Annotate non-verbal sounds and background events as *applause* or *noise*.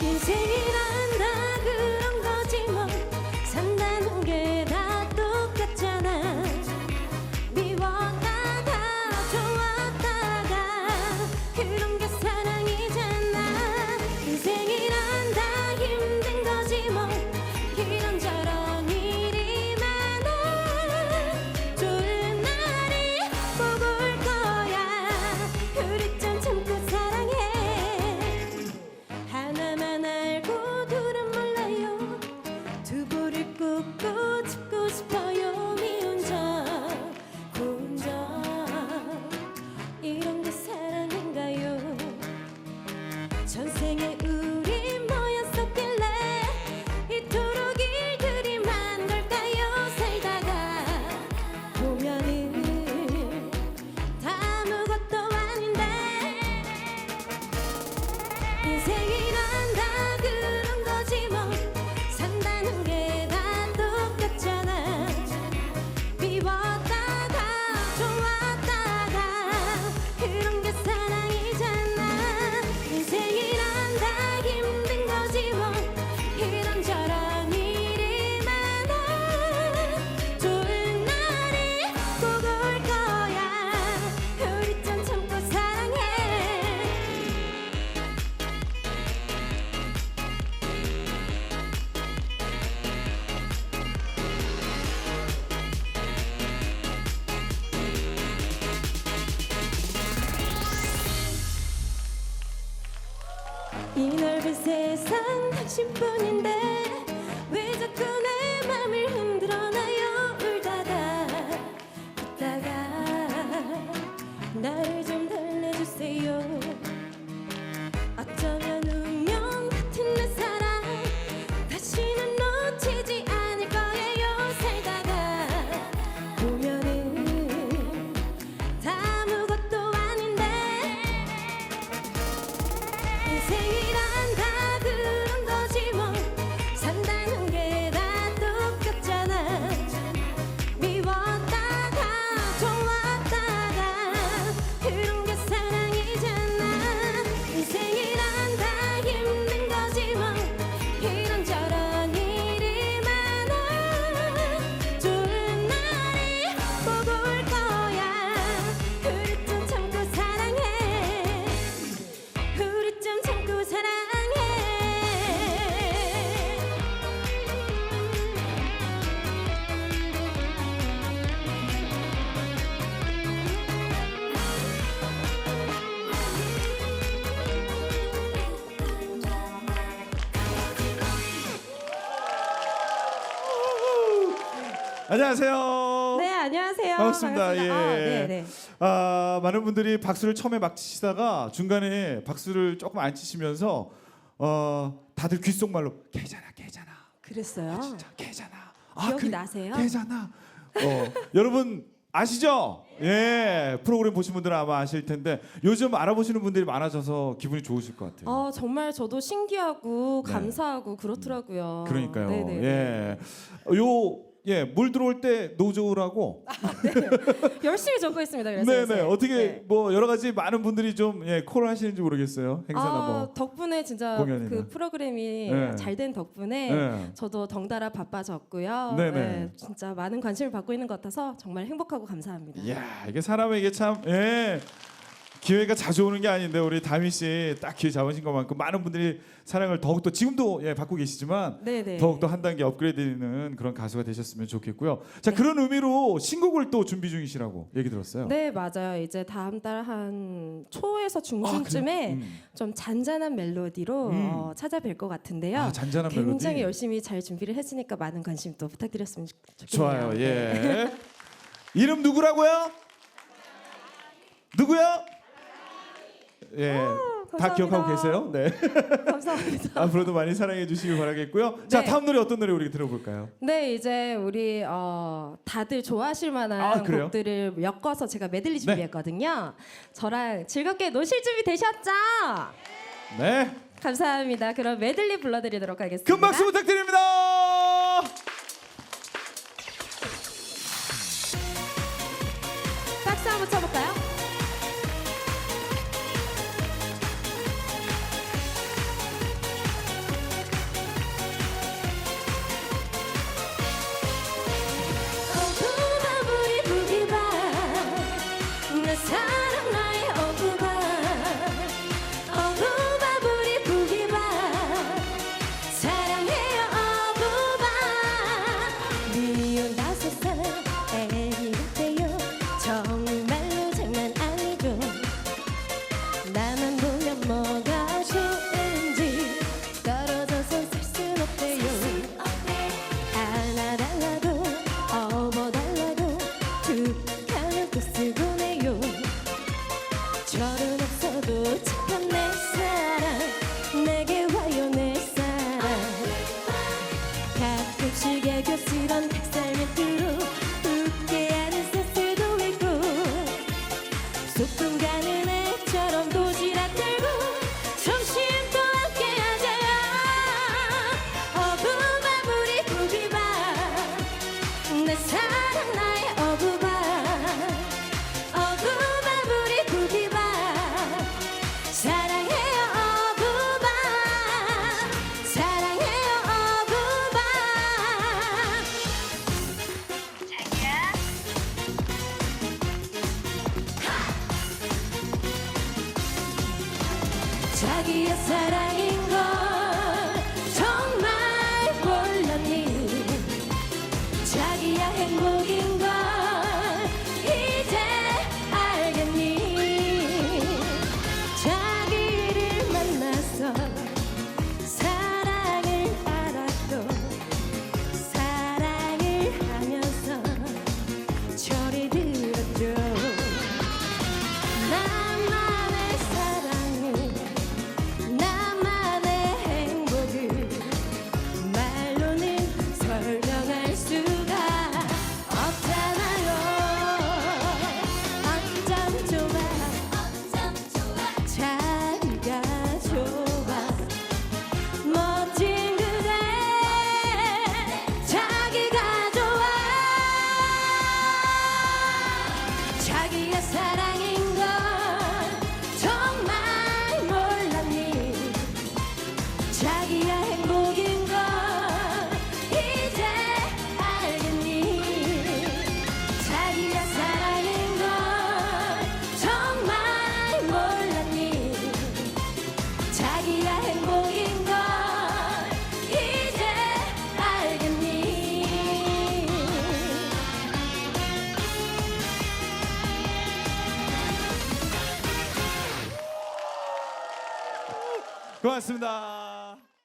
인생이란 생에 우리 뭐였었길래 이토록 일들이 많은 걸까요? 살다가 보면은 다 아무것도 아닌데 인생이 이 넓은 세상 당신뿐인데 왜 자꾸 내 맘을 흔들어놔요 울다가. 웃다가 나를 인생 안녕하세요. 네 안녕하세요 반갑습니다. 예. 아, 네, 네. 아, 많은 분들이 박수를 처음에 막 치시다가 중간에 박수를 조금 안 치시면서 어, 다들 귓속말로 개잖아, 개잖아. 그랬어요 진짜 개잖아. 기억이 나세요? 개잖아. 어, 여러분 아시죠? 예, 프로그램 보신 분들은 아마 아실 텐데 요즘 알아보시는 분들이 많아져서 기분이 좋으실 것 같아요. 어 정말 저도 신기하고 네. 감사하고 그렇더라고요 그러니까요. 네네. 예, 요 예, 물 들어올 때 노조라고 *laughs* 열심히 적고 있습니다 그래서 네 네 요새. 어떻게 네. 뭐 여러 가지 많은 분들이 좀 예, 콜을 하시는지 모르겠어요 행사나 아, 뭐 덕분에 진짜 공연이나. 그 프로그램이 네. 잘 된 덕분에 네. 저도 덩달아 바빠졌고요. 네 네. 네, 진짜 많은 관심을 받고 있는 것 같아서 정말 행복하고 감사합니다. 이야 이게 사람에게 참 예, 기회가 자주 오는 게 아닌데 우리 다미 씨 딱 기회 잡으신 것만큼 많은 분들이 사랑을 더욱더 지금도 예, 받고 계시지만 네네. 더욱더 한 단계 업그레이드되는 그런 가수가 되셨으면 좋겠고요. 자 네. 그런 의미로 신곡을 또 준비 중이시라고 얘기 들었어요. 네 맞아요. 이제 다음 달 한 초에서 중순쯤에 음. 좀 잔잔한 멜로디로 음. 어, 찾아뵐 것 같은데요. 아 잔잔한 굉장히 멜로디. 열심히 잘 준비를 했으니까 많은 관심 또 부탁드렸으면 좋- 좋겠네요. 좋아요. 네. 예. 이름 누구라고요? 누구요? 예. 다 감사합니다. 기억하고 계세요? 네. *laughs* 감사합니다. *laughs* 앞으로도 많이 사랑해 주시길 바라겠고요. 자, 네. 다음 노래 어떤 노래 우리 들어볼까요? 네 이제 우리 어, 다들 좋아하실 만한 아, 그래요? 곡들을 엮어서 제가 메들리 준비했거든요. 저랑 즐겁게 노실 준비 되셨죠? 네. 감사합니다. 그럼 메들리 불러드리도록 하겠습니다. 큰 박수 부탁드립니다. 어디야 행복인가? 이제 알겠니? 자기가 사랑인 걸 정말 몰랐니? 자기야 행복인 걸 이제 알겠니? 고맙습니다.